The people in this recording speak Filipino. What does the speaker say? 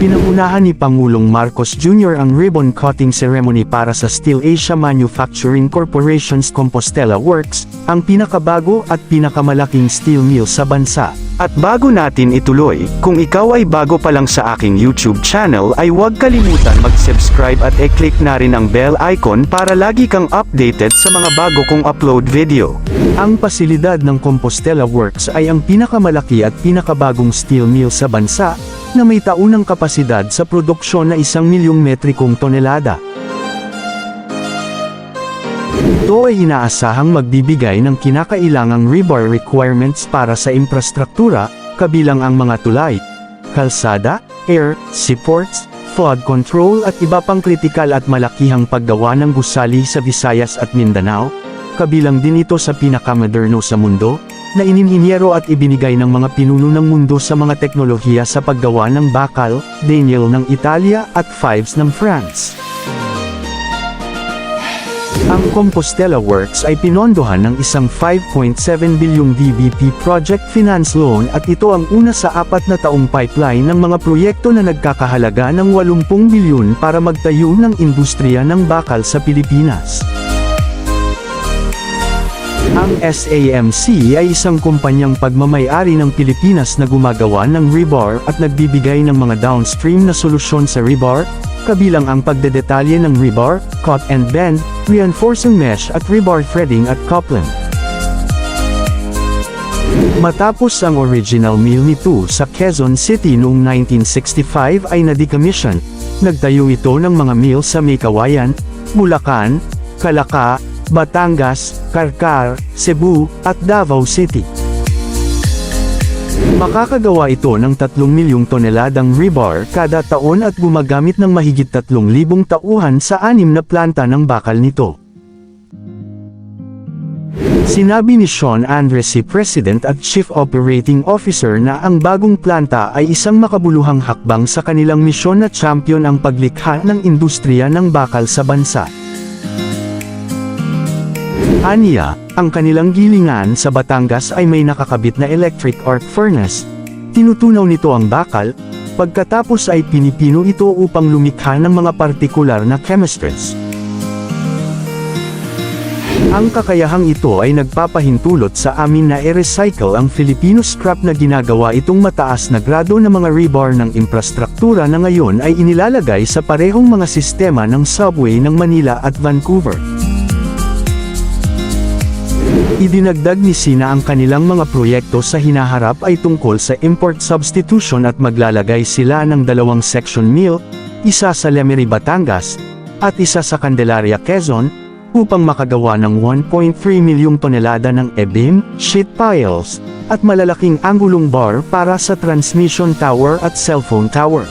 Pinangunahan ni Pangulong Marcos Jr. ang ribbon cutting ceremony para sa Steel Asia Manufacturing Corporation's Compostela Works, ang pinakabago at pinakamalaking steel mill sa bansa. At bago natin ituloy, kung ikaw ay bago pa lang sa aking YouTube channel ay huwag kalimutan mag-subscribe at e-click na rin ang bell icon para lagi kang updated sa mga bago kong upload video. Ang pasilidad ng Compostela Works ay ang pinakamalaki at pinakabagong steel mill sa bansa, na may taunang kapasidad sa produksyon na isang milyong metrikong tonelada. Ito ay inaasahang magbibigay ng kinakailangang rebar requirements para sa infrastruktura, kabilang ang mga tulay, kalsada, air, seaports, flood control at iba pang kritikal at malakihang paggawa ng gusali sa Visayas at Mindanao, kabilang din ito sa pinakamoderno sa mundo, na ininhinyero at ibinigay ng mga pinuno ng mundo sa mga teknolohiya sa paggawa ng bakal, Daniel ng Italia at Fives ng France. Ang Compostela Works ay pinondohan ng isang 5.7 bilyong DBP project finance loan at ito ang una sa apat na taong pipeline ng mga proyekto na nagkakahalaga ng 80 bilyon para magtayo ng industriya ng bakal sa Pilipinas. Ang SAMC ay isang kumpanyang pagmamayari ng Pilipinas na gumagawa ng rebar at nagbibigay ng mga downstream na solusyon sa rebar, kabilang ang pagdedetalye ng rebar, cut and bend, reinforcing mesh at rebar threading at coupling. Matapos ang original mill nito sa Quezon City noong 1965 ay na-decommission, nagtayo ito ng mga mill sa Maykawayan, Bulacan, Calaca, Batangas, Karkar, Cebu, at Davao City. Makakagawa ito ng 3 milyong toneladang rebar kada taon at gumagamit ng mahigit 3,000 tauhan sa anim na planta ng bakal nito. Sinabi ni Sean Andres si President at Chief Operating Officer na ang bagong planta ay isang makabuluhang hakbang sa kanilang misyon na champion ang paglikha ng industriya ng bakal sa bansa. Aniya, ang kanilang gilingan sa Batangas ay may nakakabit na electric arc furnace. Tinutunaw nito ang bakal, pagkatapos ay pinipino ito upang lumikha ng mga partikular na chemistries. Ang kakayahang ito ay nagpapahintulot sa amin na i-recycle ang Filipino scrap na ginagawa itong mataas na grado ng mga rebar ng infrastruktura na ngayon ay inilalagay sa parehong mga sistema ng subway ng Manila at Vancouver. Idinagdag ni Sina ang kanilang mga proyekto sa hinaharap ay tungkol sa import substitution at maglalagay sila ng dalawang section mill, isa sa Lemery Batangas, at isa sa Candelaria Quezon, upang makagawa ng 1.3 milyong tonelada ng e-beam, sheet piles, at malalaking angulong bar para sa transmission tower at cellphone tower.